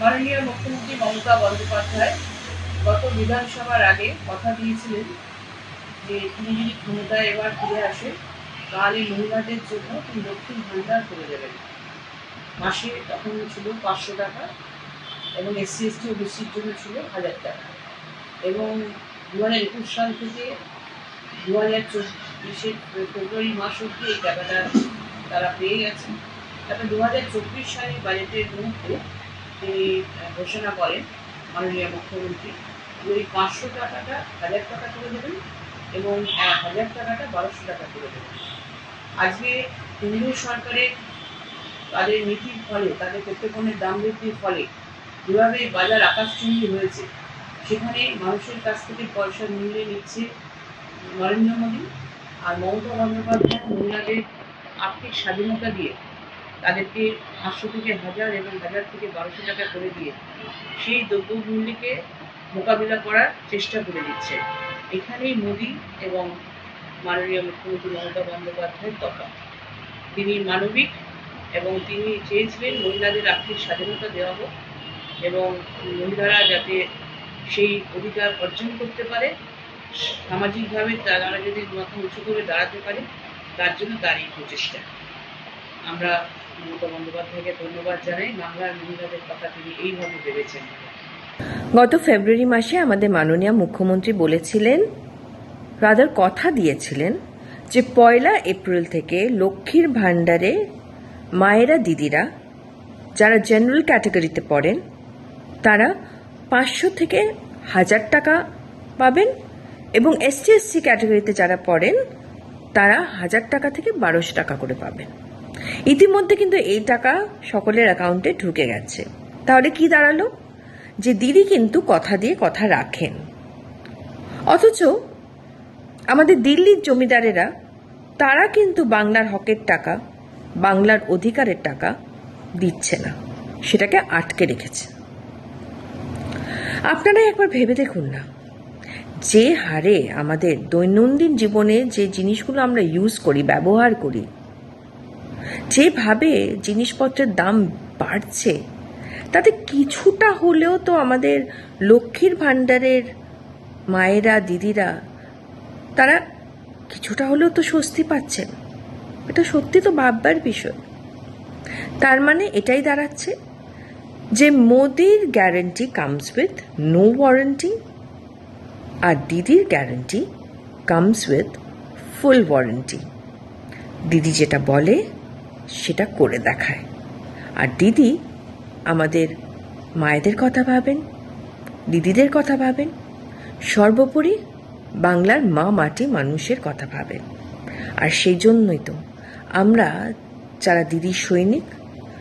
মাননীয় মুখ্যমন্ত্রী মমতা বন্দ্যোপাধ্যায় গত বিধানসভার আগে কথা দিয়েছিলেন যে তিনি যদি ক্ষমতায় এবার ফিরে আসেন তাহলে মহিলাদের জন্য তিনি লক্ষ্মীর ভাণ্ডার করে দেবেন। মাসে তখন ছিল পাঁচশো টাকা এবং এসসি, এসটি ওবিসির জন্য ছিল হাজার টাকা। এবং দু হাজার একুশ সাল থেকে দু হাজার চব্বিশের ফেব্রুয়ারি মাস অব্দি এই টাকাটা তারা পেয়ে গেছে তারপরে দু হাজার চব্বিশ সালের বাজেটের মধ্যে তিনি ঘোষণা করেন মাননীয় মুখ্যমন্ত্রী ওই পাঁচশো টাকাটা হাজার টাকা করে দেবেন এবং আহ, হাজার টাকাটা বারোশো টাকা করে দেবেন। আজকে কেন্দ্রীয় সরকারের তাদের নীতির ফলে তাদের পেট্রোপণ্যের দাম বৃদ্ধির ফলে যেভাবে বাজার আকাশচুম্বী হয়েছে সেখানে মানুষের কাছ থেকে পয়সা মূল্যে নিচ্ছে নরেন্দ্র মোদী আর মমতা বন্দ্যোপাধ্যায় মহিলাদের আর্থিক স্বাধীনতা দিয়ে। তাদেরকে পাঁচশো থেকে হাজার এবং হাজার থেকে বারোশো টাকা করে দিয়ে সেই দ্রব্যমূল্যকে মোকাবিলা করার চেষ্টা করে দিচ্ছে। এখানেই মোদী এবং মাননীয় মুখ্যমন্ত্রী মমতা বন্দ্যোপাধ্যায়ের তফাৎ। তিনি মানবিক এবং তিনি চেয়েছিলেন মহিলাদের আর্থিক স্বাধীনতা দেওয়া হোক এবং মহিলারা যাতে সেই অধিকার অর্জন করতে পারে, সামাজিকভাবে তারা যদি মাথা উঁচু করে দাঁড়াতে পারে, তার জন্য তার এই প্রচেষ্টা। আমরা মমতা বন্দ্যোপাধ্যায়কে ধন্যবাদ জানাই। বাংলার মহিলাদের কথা তিনি এইভাবে ভেবেছেন। গত ফেব্রুয়ারি মাসে আমাদের মাননীয় মুখ্যমন্ত্রী বলেছিলেন রাদার কথা দিয়েছিলেন যে পয়লা এপ্রিল থেকে লক্ষ্মীর ভাণ্ডারে মায়েরা, দিদিরা যারা জেনারেল ক্যাটাগরিতে পড়েন, তারা পাঁচশো থেকে হাজার টাকা পাবেন এবং এসটি এসসি ক্যাটাগরিতে যারা পড়েন, তারা হাজার টাকা থেকে বারোশো টাকা করে পাবেন। ইতিমধ্যে কিন্তু এই টাকা সকলের অ্যাকাউন্টে ঢুকে গেছে। তাহলে কি দাঁড়াল? যে দিদি কিন্তু কথা দিয়ে কথা রাখেন। অথচ আমাদের দিল্লির জমিদারেরা, তারা কিন্তু বাংলার হকের টাকা, বাংলার অধিকারের টাকা দিচ্ছে না। সেটাকে আটকে রেখেছে। আপনারা একবার ভেবে দেখুন না, যে হারে আমাদের দৈনন্দিন জীবনে যে জিনিসগুলো আমরা ইউজ করি, ব্যবহার করি যেভাবে জিনিসপত্রের দাম বাড়ছে, তাতে কিছুটা হলেও তো আমাদের লক্ষ্মীর ভাণ্ডারের মায়েরা, দিদিরা, তারা কিছুটা হলেও তো স্বস্তি পাচ্ছেন। এটা সত্যি তো ভাববার বিষয়। তার মানে এটাই দাঁড়াচ্ছে যে মোদির guarantee comes with no warranty আর দিদির guarantee comes with full warranty. Didi যেটা বলে সেটা করে দেখায়। আর দিদি আমাদের মায়েদের কথা ভাবেন, দিদিদের কথা ভাবেন, সর্বোপরি বাংলার মা মাটি মানুষের কথা ভাবেন। আর সেই জন্যই তো আমরা যারা দিদির সৈনিক,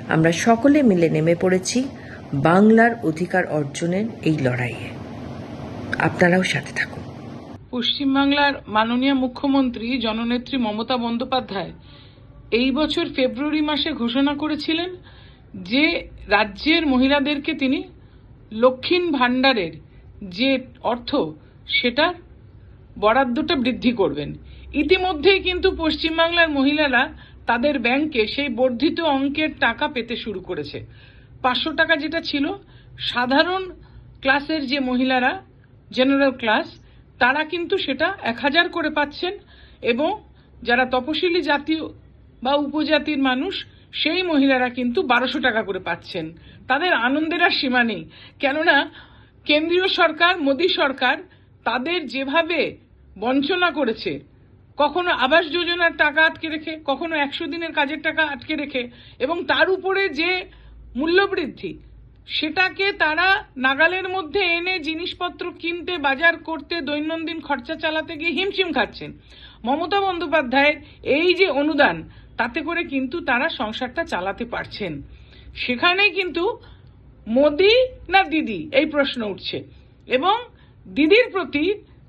আমরা সকলে মিলে নেমে পড়েছি বাংলার অধিকার অর্জনের এই লড়াইয়ে। আপনারাও সাথে থাকুন। পশ্চিমবাংলার মাননীয় মুখ্যমন্ত্রী জননেত্রী মমতা বন্দ্যোপাধ্যায় এই বছর ফেব্রুয়ারি মাসে ঘোষণা করেছিলেন যে রাজ্যের মহিলাদেরকে তিনি লক্ষ্মীন ভাণ্ডারের যে অর্থ, সেটার বরাদ্দটা বৃদ্ধি করবেন। ইতিমধ্যেই কিন্তু পশ্চিমবাংলার মহিলারা তাদের ব্যাংকে সেই বর্ধিত অঙ্কের টাকা পেতে শুরু করেছে। পাঁচশো টাকা যেটা ছিল, সাধারণ ক্লাসের যে মহিলারা, জেনারেল ক্লাস, তারা কিন্তু সেটা এক হাজার করে পাচ্ছেন এবং যারা তপশিলি জাতি বা উপজাতির মানুষ, সেই মহিলারা কিন্তু বারোশো টাকা করে পাচ্ছেন। তাদের আনন্দের আর সীমা নেই। কেননা, কেন্দ্রীয় সরকার, মোদী সরকার তাদের যেভাবে বঞ্চনা করেছে, কখনো আবাস যোজনার টাকা আটকে রেখে, কখনো একশো দিনের কাজের টাকা আটকে রেখে, এবং তার উপরে যে মূল্যবৃদ্ধি, সেটাকে তারা নাগালের মধ্যে এনে জিনিসপত্র কিনতে, বাজার করতে, দৈনন্দিন খরচা চালাতে গিয়ে হিমশিম খাচ্ছেন। মমতা বন্দ্যোপাধ্যায়ের এই যে অনুদান তাতে করে কিন্তু তারা সংসারটা চালাতে পারছেন। সেখানেই কিন্তু মোদি না দিদি এই প্রশ্ন উঠছে। এবং দিদির প্রতি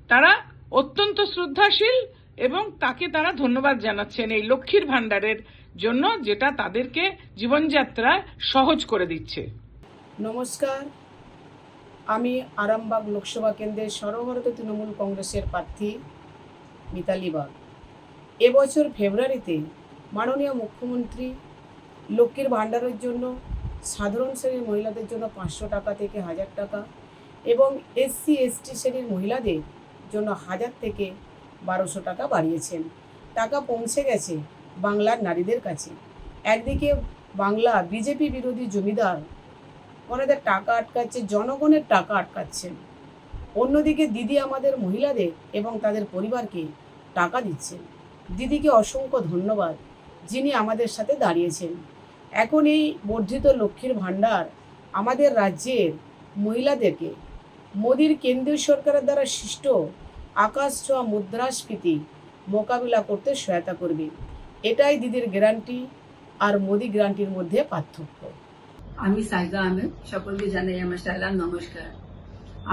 তারা অত্যন্ত শ্রদ্ধাশীল এবং তাকে তারা ধন্যবাদ জানাচ্ছেন এই লক্ষ্মীর ভাণ্ডারের জন্য যেটা তাদেরকে জীবনযাত্রা সহজ করে দিচ্ছে। নমস্কার। আমি আরামবাগ লোকসভা কেন্দ্রের সর্বভারতীয় তৃণমূল কংগ্রেসের প্রার্থী মিতালি বাগ। এবছর ফেব্রুয়ারিতে মাননীয় মুখ্যমন্ত্রী লক্ষ্মীর ভাণ্ডারের জন্য, সাধারণ শ্রেণির মহিলাদের জন্য পাঁচশো টাকা থেকে হাজার টাকা এবং এসসি এসটি শ্রেণির মহিলাদের জন্য হাজার থেকে বারোশো টাকা বাড়িয়েছেন। টাকা পৌঁছে গেছে বাংলার নারীদের কাছে। একদিকে বাংলা বিজেপি বিরোধী জমিদার ওনাদের টাকা আটকাচ্ছে, জনগণের টাকা আটকাচ্ছেন। অন্যদিকে দিদি আমাদের মহিলাদের এবং তাদের পরিবারকে টাকা দিচ্ছেন। দিদিকে অসংখ্য ধন্যবাদ। যিনি আমাদের সাথে দাঁড়িয়েছেন। এখন এই বর্ধিত লক্ষ্মীর ভাণ্ডার আমাদের রাজ্যের মহিলাদেরকে, মোদির কেন্দ্রীয় সরকারের দ্বারা সৃষ্ট আকাশ ছোঁয়া মুদ্রাস্ফীতি মোকাবিলা করতে সহায়তা করবে। এটাই দিদির গ্যারান্টি আর মোদি গ্যারান্টির মধ্যে পার্থক্য। আমি সাইদা আহমেদ, সকলকে জানাই আমার সালাম নমস্কার।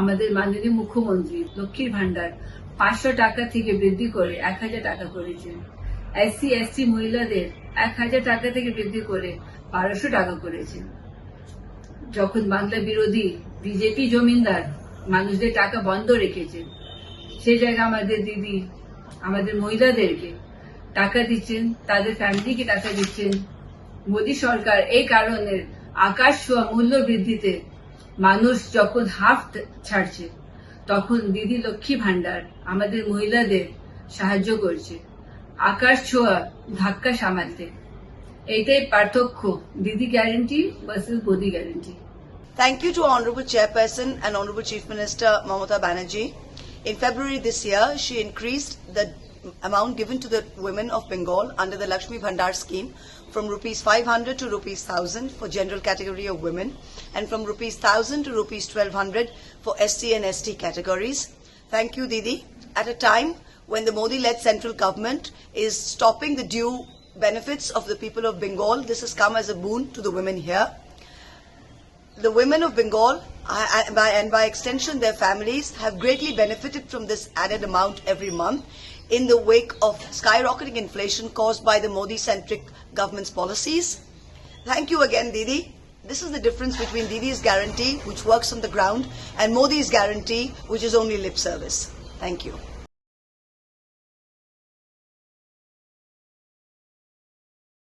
আমাদের মাননীয় মুখ্যমন্ত্রী লক্ষ্মীর ভান্ডার পাঁচশো টাকা থেকে বৃদ্ধি করে এক হাজার টাকা করেছেন। এসসি, এসটি মহিলাদের এক হাজার টাকা থেকে বৃদ্ধি করে বারোশো টাকা করেছেন যখন বাংলা বিরোধী বিজেপি জমিনদার মানুষদের টাকা বন্ধ রেখেছেন সে জায়গায় আমাদের দিদি, আমাদের মহিলাদেরকে টাকা দিচ্ছেন, তাদের ফ্যামিলিকে টাকা দিচ্ছেন। মোদী সরকার এই কারণে আকাশ ছোঁয়া মূল্য বৃদ্ধিতে মানুষ যখন হাফ ছাড়ছে, তখন দিদি লক্ষ্মী ভান্ডার আমাদের মহিলাদের সাহায্য করছে। আকাশ ছোঁয়া ধাক্কা সামালতে এইটাই পার্থক্য Didi guarantee versus Modi guarantee Thank you to Honorable Chairperson and Honorable Chief Minister Mamata Banerjee. In February this year, she increased the amount given to the women of Bengal under the Lakshmi Bhandar scheme from rupees 500 to rupees 1000 for general category of women and from rupees 1000 to rupees 1200 for SC and ST categories. Thank you, Didi. At a time when the Modi-led central government is stopping the due benefits of the people of Bengal, this has come as a boon to the women here the women of Bengal and by, and by extension their families have greatly benefited from this added amount every month in the wake of skyrocketing inflation caused by the Modi-centric government's policies. Thank you again, Didi. This is the difference between Didi's guarantee, which works on the ground, and Modi's guarantee, which is only lip service. Thank you.